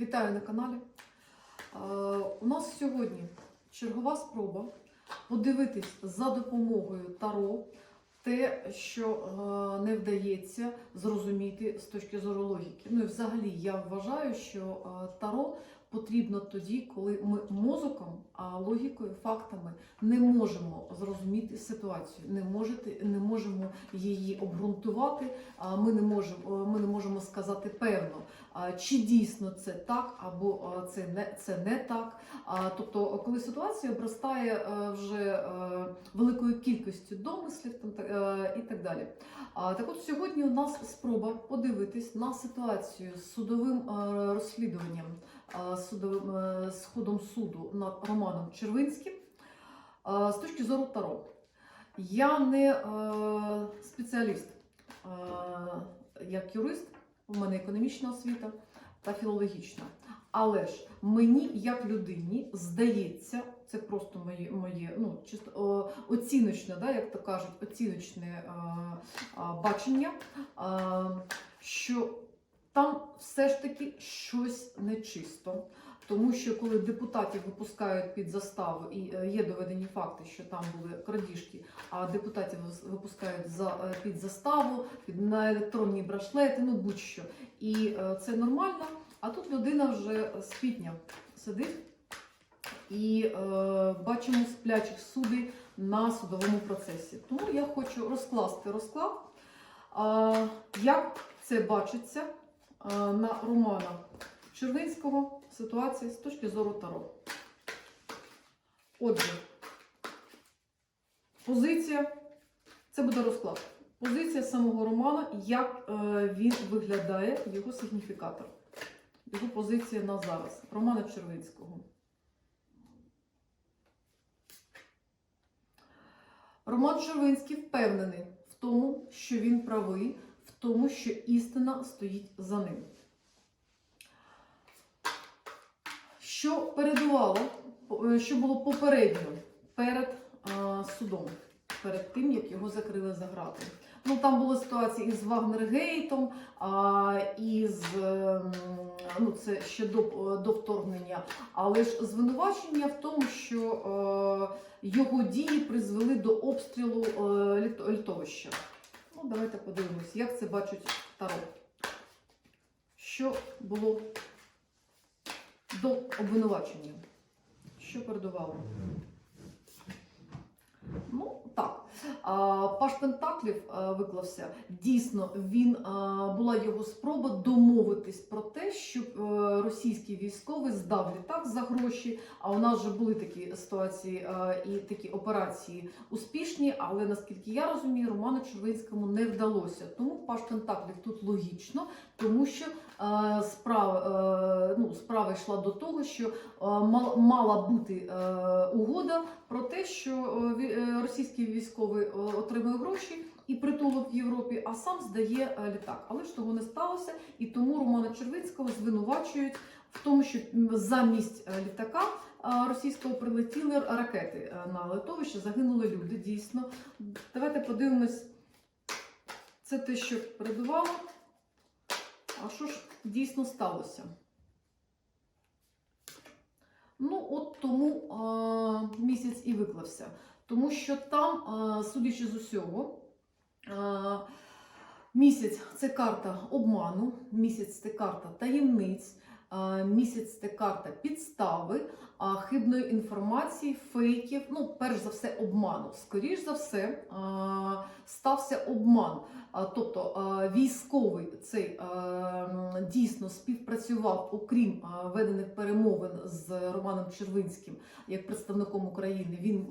Вітаю на каналі. Е, У нас сьогодні чергова спроба подивитись за допомогою Таро те, що е, не вдається зрозуміти з точки зору логіки. Ну і взагалі я вважаю, що е, Таро потрібно тоді, коли ми мозоком, а логікою, фактами не можемо зрозуміти ситуацію, не, можете, не можемо її обґрунтувати, ми не можемо, ми не можемо сказати певно, чи дійсно це так, або це не, це не так. Тобто, коли ситуація обростає е, вже е, великою кількістю домислів е, і так далі. Так от сьогодні у нас спроба подивитись на ситуацію з судовим розслідуванням судовим, з ходом суду над Романом Червинським з точки зору Таро. Я не спеціаліст як юрист, у мене економічна освіта та філологічна. Але ж мені, як людині, здається, це просто моє, моє ну, чисто о, оціночне, да, як то кажуть, оціночне о, о, бачення, о, що там все ж таки щось нечисто. Тому що коли депутатів випускають під заставу, і е, є доведені факти, що там були крадіжки, а депутатів випускають за е, під заставу, під на електронні брашлети, ну будь-що. І е, це нормально. А тут людина вже з квітня сидить і е, бачимо сплячих судей на судовому процесі. Тому я хочу розкласти розклад, е, як це бачиться е, на Романа Червинського ситуація з точки зору Таро. Отже, позиція, це буде розклад. Позиція самого Романа, як е, він виглядає, його сигніфікатор. Його позиція на зараз. Романа Червинського. Роман Червинський впевнений в тому, що він правий, в тому, що істина стоїть за ним. Що передувало, е, що було попередньо перед е, судом, перед тим, як його закрили за грати. Ну, там були ситуації із Вагнергейтом, а, із ем, ну, це ще до, до вторгнення, але ж звинувачення в тому, що е, його дії призвели до обстрілу е, літ- литовища. Ну, давайте подивимось, як це бачить Таро. Що було до обвинувачення? Що передувало? Ну, так. Паш Пентаклів виклався. Дійсно, він була його спроба домовитись про те, щоб е, російський військовий здав літак за гроші. А у нас вже були такі ситуації і такі операції успішні, але наскільки я розумію, Роману Червинському не вдалося. Тому Паш Пентаклів тут логічно, тому що е, справа, е, ну, справа йшла до того, що е, мал- мала бути е, угода про те, що е, е, російський військовий е, отримує гроші і притулок в Європі, а сам здає е, літак. Але ж того не сталося, і тому Романа Червинського звинувачують в тому, що замість е, літака е, російського прилетіли ракети е, на литовище, загинули люди. Дійсно, давайте подивимось. Це те, що передувало. А що ж дійсно сталося? Ну, от тому а, місяць і виклався. Тому що там, а, судячи з усього, а, місяць це карта обману, місяць це карта таємниць, місяць це карта підстави, хибної інформації, фейків, ну, перш за все, обману. Скоріш за все, стався обман. Тобто військовий цей дійсно співпрацював, окрім ведених перемовин з Романом Червинським як представником України. Він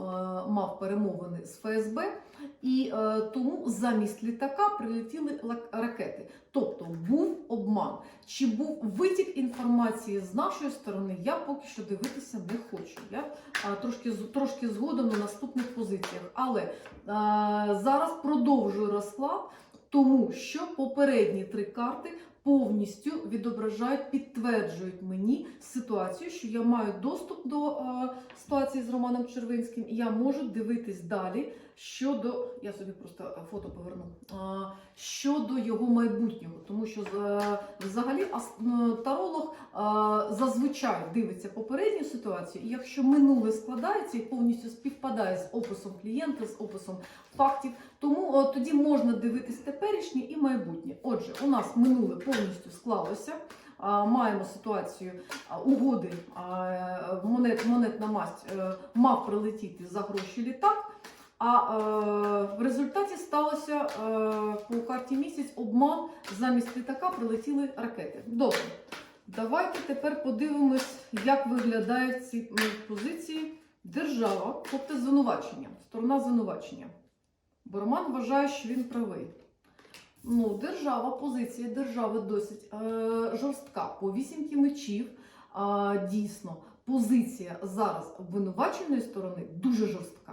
мав перемовини з ФСБ, і а, тому замість літака прилетіли ракети. Тобто був обман. Чи був витік інформації з нашої сторони, я поки що дивитися не хочу. Я а, трошки трошки згодом на наступних позиціях. Але а, зараз продовжую розклад, тому що попередні три карти повністю відображають, підтверджують мені ситуацію, що я маю доступ до а, ситуації з Романом Червинським, і я можу дивитись далі щодо. Я собі просто е, фото поверну. Щодо його майбутнього, тому що е, взагалі таролог зазвичай дивиться попередню ситуацію, і якщо минуле складається і повністю співпадає з описом клієнта, з описом фактів, тому е, тоді можна дивитись теперішнє і майбутнє. Отже, у нас минуле повністю склалося. Маємо ситуацію угоди монет, монетна масть е, мав прилетіти за гроші літак. А е, в результаті сталося е, по карті місяць обман. Замість літака прилетіли ракети. Добре, давайте тепер подивимось, як виглядають ці позиції держава, тобто звинувачення, сторона звинувачення. Бо Роман вважає, що він правий. Ну, держава, позиція держави досить е, жорстка. По вісімки мечів е, дійсно позиція зараз обвинуваченої сторони дуже жорстка.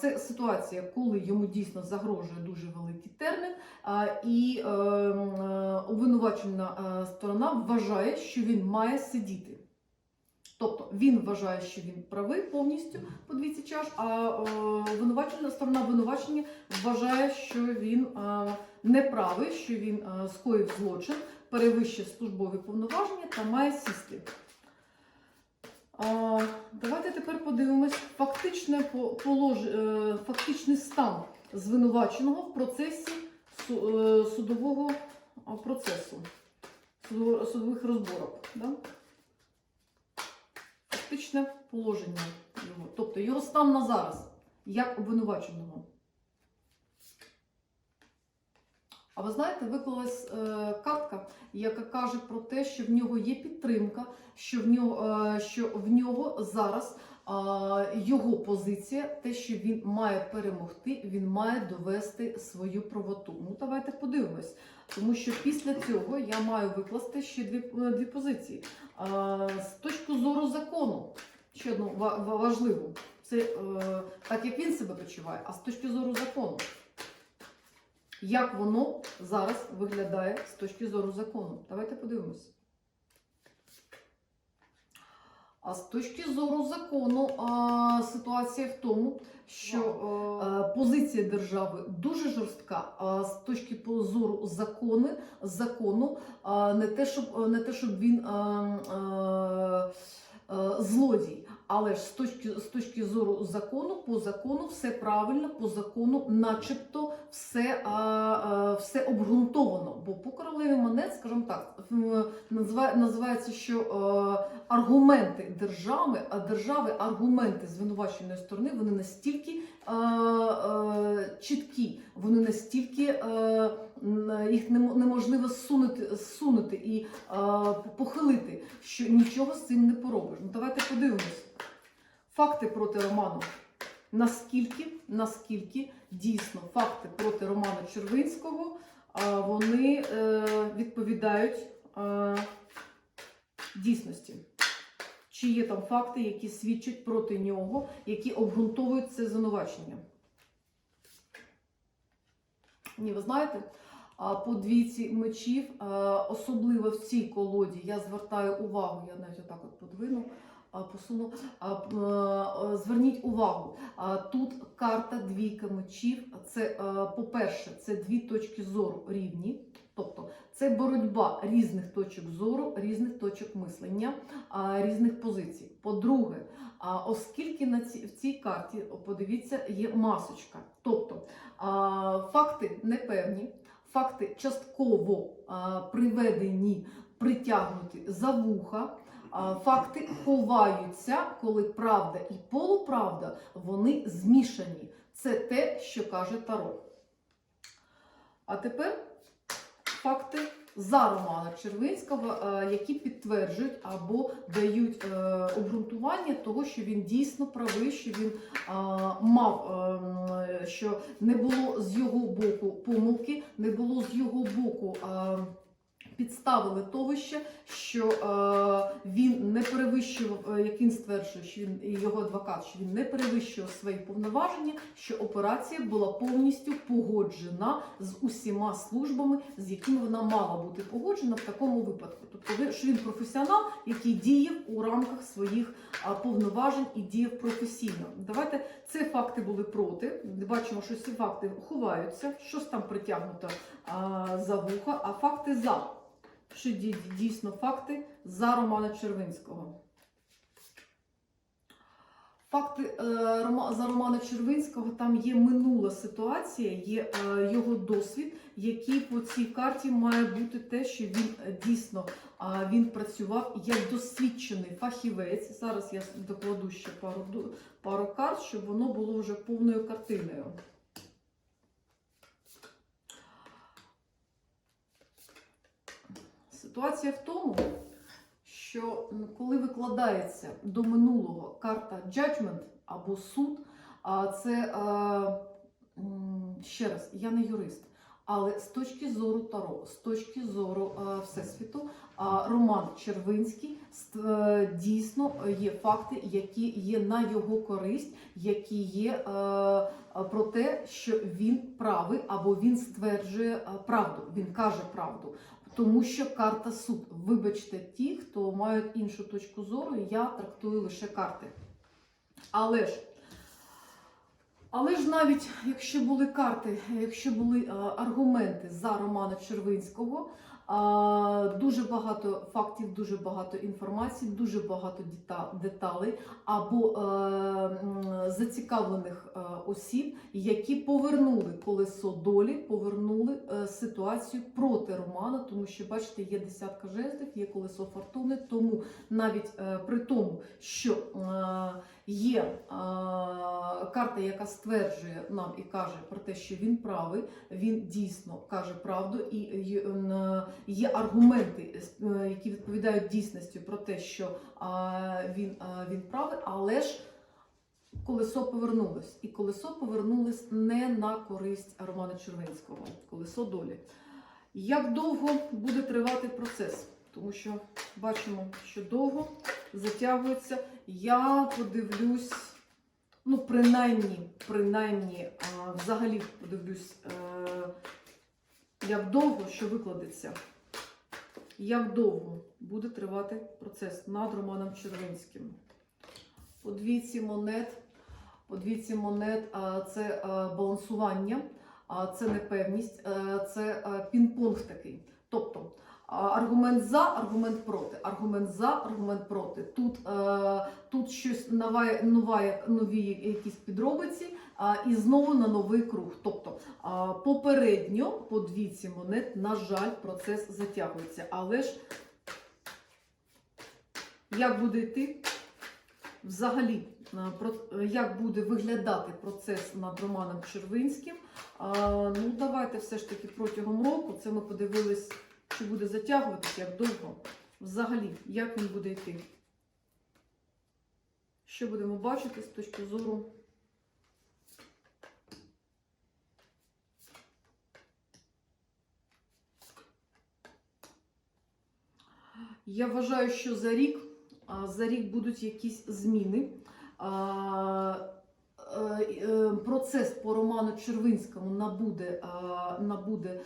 Це ситуація, коли йому дійсно загрожує дуже великий термін, і е, м, е, обвинувачена е, сторона вважає, що він має сидіти. Тобто він вважає, що він правий повністю по двійці чаш, а е, обвинувачена сторона обвинувачення вважає, що він е, неправий, що він скоїв злочин, перевищив службові повноваження та має сісти. Давайте тепер подивимось фактичне полож... е, фактичний стан звинуваченого в процесі е, судового процесу, судових розборок. Да? Фактичне положення його, тобто його стан на зараз, як обвинуваченого. А ви знаєте, виклалась е, картка, яка каже про те, що в нього є підтримка, що в нього, е, що в нього зараз його позиція, те, що він має перемогти, він має довести свою правоту. Ну, давайте подивимось. Тому що після цього я маю викласти ще дві, е, дві позиції. З точки зору закону, ще одну ва- ва- важливу, це так, як він себе почуває, а з точки зору закону. Як воно зараз виглядає з точки зору закону? Давайте подивимось. А з точки зору закону а, ситуація в тому, що е, позиція держави дуже жорстка. А з точки зору закони, закону, а, не те, щоб не те, щоб він а, е, е, злодій. Але ж з точки, з точки зору закону, по закону все правильно, по закону, начебто, все, а, а, все обґрунтовано. Бо по королеві монет, скажімо так, називає, називається, що е, аргументи держави, а держави, аргументи звинуваченої сторони, вони настільки е, е, чіткі, вони настільки м, їх немо- неможливо сунути, сунути і е, похилити, що нічого з цим не поробиш. Ну, давайте подивимось. Факти проти Роману. Наскільки, наскільки дійсно факти проти Романа Червинського вони е, відповідають е, дійсності? Чи є там факти, які свідчать проти нього, які обґрунтовують це звинувачення? Ні, ви знаєте, по двійці мечів, особливо в цій колоді, я звертаю увагу, я навіть отак от подвину, посуну. П- е, Зверніть увагу, тут карта двійка мечів. Це, е, по-перше, це дві точки зору рівні. Тобто це боротьба різних точок зору, різних точок мислення, різних позицій. По-друге, оскільки на ці, в цій карті, подивіться, є масочка. Тобто факти непевні, факти частково приведені, притягнуті за вуха. Факти ховаються, коли правда і полуправда вони змішані. Це те, що каже Таро. А тепер факти за Романа Червинського, е, які підтверджують або дають е, обґрунтування того, що він дійсно правий, що він мав, е, що не було з його боку помилки, не було з його боку. Е, Підстави литовища, що е, він не перевищував, е, як він стверджує, що він і його адвокат, що він не перевищував свої повноваження, що операція була повністю погоджена з усіма службами, з якими вона мала бути погоджена в такому випадку. Тобто, що він професіонал, який діяв у рамках своїх повноважень і діяв професійно. Давайте це факти були проти. Бачимо, що ці факти ховаються, щось там притягнуто а, за вуха, а факти за. Що дійсно факти за Романа Червинського. Факти е, за Романа Червинського там є минула ситуація, є е, його досвід, який по цій карті має бути те, що він е, дійсно він працював як досвідчений фахівець. Зараз я докладу ще пару, пару карт, щоб воно було вже повною картиною. Ситуація в тому, що коли викладається до минулого карта Judgment або суд, це ще раз, я не юрист, але з точки зору Таро, з точки зору Всесвіту, Роман Червинський е, дійсно є факти, які є на його користь, які є е, е, про те, що він правий або він стверджує правду, він каже правду. Тому що карта суд. Вибачте, ті, хто мають іншу точку зору, я трактую лише карти. Але ж, але ж навіть якщо були карти, якщо були е, аргументи за Романа Червинського, дуже багато фактів, дуже багато інформації, дуже багато дета- деталей або е, зацікавлених е, осіб, які повернули колесо долі, повернули е, ситуацію проти Романа, тому що бачите, є десятка жезлів, є колесо фортуни. Тому навіть при тому, що є е, карта, яка стверджує нам і каже про те, що він правий, він дійсно каже правду, і є, є аргументи, е, які відповідають дійсності про те, що е, він, е, він правий, але ж колесо повернулось. І колесо повернулось не на користь Романа Червинського, колесо долі. Як довго буде тривати процес? Тому що бачимо, що довго затягується. Я подивлюсь, ну, принаймні, принаймні, а, взагалі подивлюсь, е, як довго що викладеться. Як довго буде тривати процес над Романом Червинським? По двійці монет, по двійці монет а, це а, балансування, а, це непевність, е, це е, пінг-понг такий. Тобто а, аргумент за, аргумент проти, аргумент за, аргумент проти. Тут, е, тут щось нове, нове, нові якісь підробиці, і знову на новий круг. Тобто попередньо по двійці монет, на жаль, процес затягується. Але ж як буде йти? Взагалі, е, як буде виглядати процес над Романом Червинським? Ну, давайте все ж таки протягом року це ми подивились, чи буде затягуватися, як довго. Взагалі, як він буде йти. Що будемо бачити з точки зору Я вважаю, що за рік, за рік будуть якісь зміни. Е, е, Процес по Роману Червинському набуде, набуде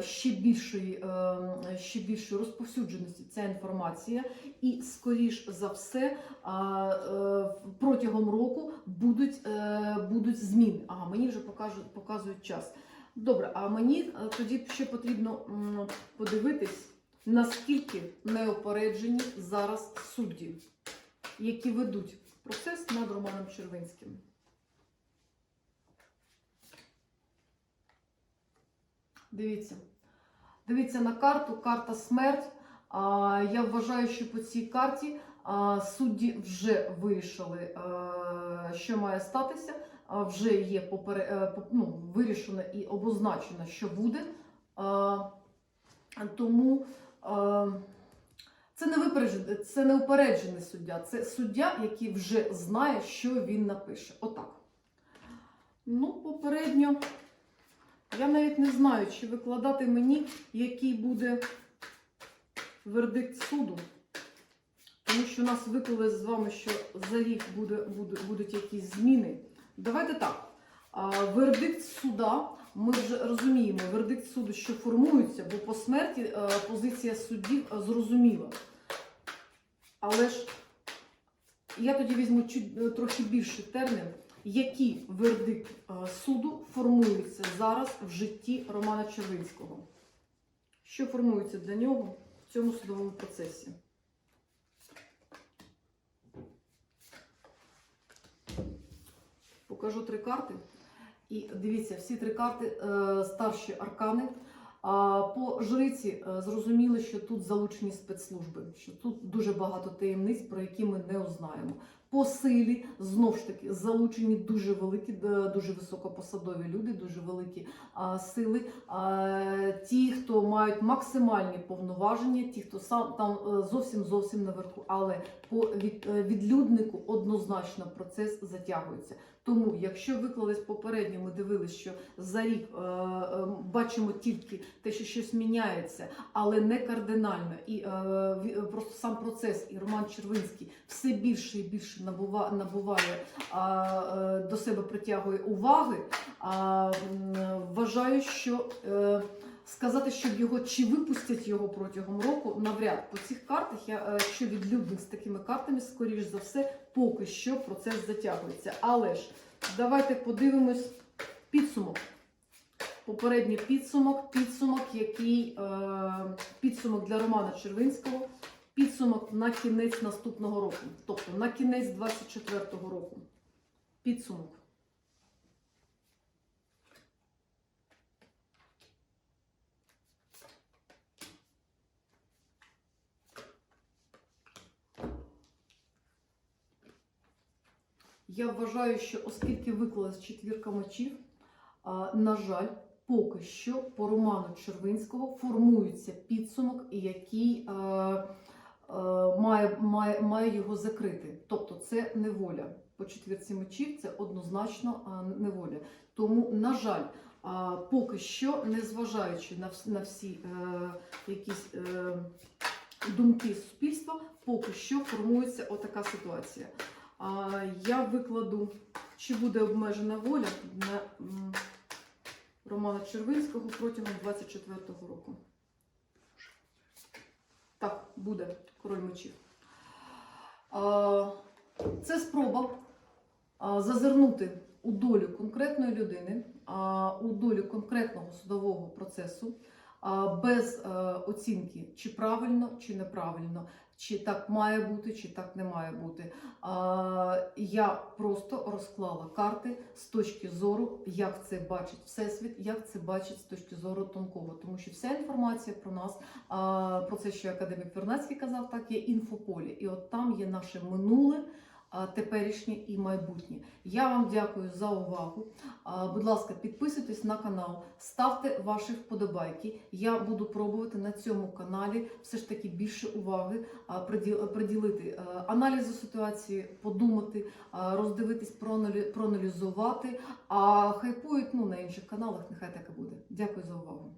ще більшої, е, ще більшої розповсюдженості ця інформація, і скоріш за все е, протягом року будуть, е, будуть зміни. Ага, мені вже покажуть, показують час. Добре, а мені е, тоді ще потрібно подивитись. Наскільки неопереджені зараз судді, які ведуть процес над Романом Червинським? Дивіться. Дивіться на карту, карта смерть. Я вважаю, що по цій карті судді вже вирішили, а, що має статися. А, вже є попере, е, ну, вирішено і обозначено, що буде. Тому а, це не випереджений, це не упереджений суддя, це суддя, який вже знає, що він напише. Отак. Ну, попередньо, я навіть не знаю, чи викладати мені, який буде вердикт суду. Тому що нас виклали з вами, що за рік буде, буде, будуть якісь зміни. Давайте так. Вердикт суда, ми вже розуміємо, вердикт суду, що формується, бо по смерті е, позиція суддів е, зрозуміла. Але ж я тоді візьму чуть е, трохи більший термін. Який вердикт е, суду формується зараз в житті Романа Червинського? що формується для нього в цьому судовому процесі. Покажу три карти. І дивіться, всі три карти е, старші аркани. По жриці е, зрозуміло, що тут залучені спецслужби, що тут дуже багато таємниць, про які ми не узнаємо. По силі знов ж таки залучені дуже великі, дуже високопосадові люди, дуже великі а, сили. А, ті, хто мають максимальні повноваження, ті, хто сам там е, зовсім зовсім наверху. Але по від, е, відлюднику однозначно процес затягується. Тому, якщо виклались попередньо, ми дивилися, що за рік е, е, бачимо тільки те, що щось міняється, але не кардинально. І е, просто сам процес і Роман Червинський все більше і більше набува, набуває до себе притягує уваги. Вважаю, що сказати, щоб його чи випустять його протягом року, навряд по цих картах, я е, якщо відлюдник з такими картами, скоріш за все, поки що процес затягується. Але ж давайте подивимось підсумок. Попередній підсумок, підсумок, який е, підсумок для Романа Червинського, підсумок на кінець наступного року, тобто на кінець 24-го року. Підсумок. Я вважаю, що оскільки виклалась четвірка мечів, на жаль, поки що по роману Червинського формується підсумок, який має, має, має його закрити. Тобто це неволя. По четвірці мечів це однозначно неволя. Тому, на жаль, поки що, незважаючи на, на всі е, якісь е, думки суспільства, поки що формується отака ситуація. Я викладу, чи буде обмежена воля на Романа Червинського протягом 24-го року. Так, буде король мечів. Це спроба зазирнути у долю конкретної людини, у долю конкретного судового процесу без е, оцінки, чи правильно, чи неправильно, чи так має бути, чи так не має бути. А, Я просто розклала карти з точки зору, як це бачить Всесвіт, як це бачить з точки зору тонкого. Тому що вся інформація про нас, а, про це, що академік Вернацький казав, так є інфополі. І от там є наше минуле. Теперішнє і майбутнє. Я вам дякую за увагу. Будь ласка, підписуйтесь на канал, ставте ваші вподобайки. Я буду пробувати на цьому каналі все ж таки більше уваги приділити е, аналізу ситуації, подумати, роздивитись, проаналізувати. А хайпують ну, на інших каналах, нехай так і буде. Дякую за увагу.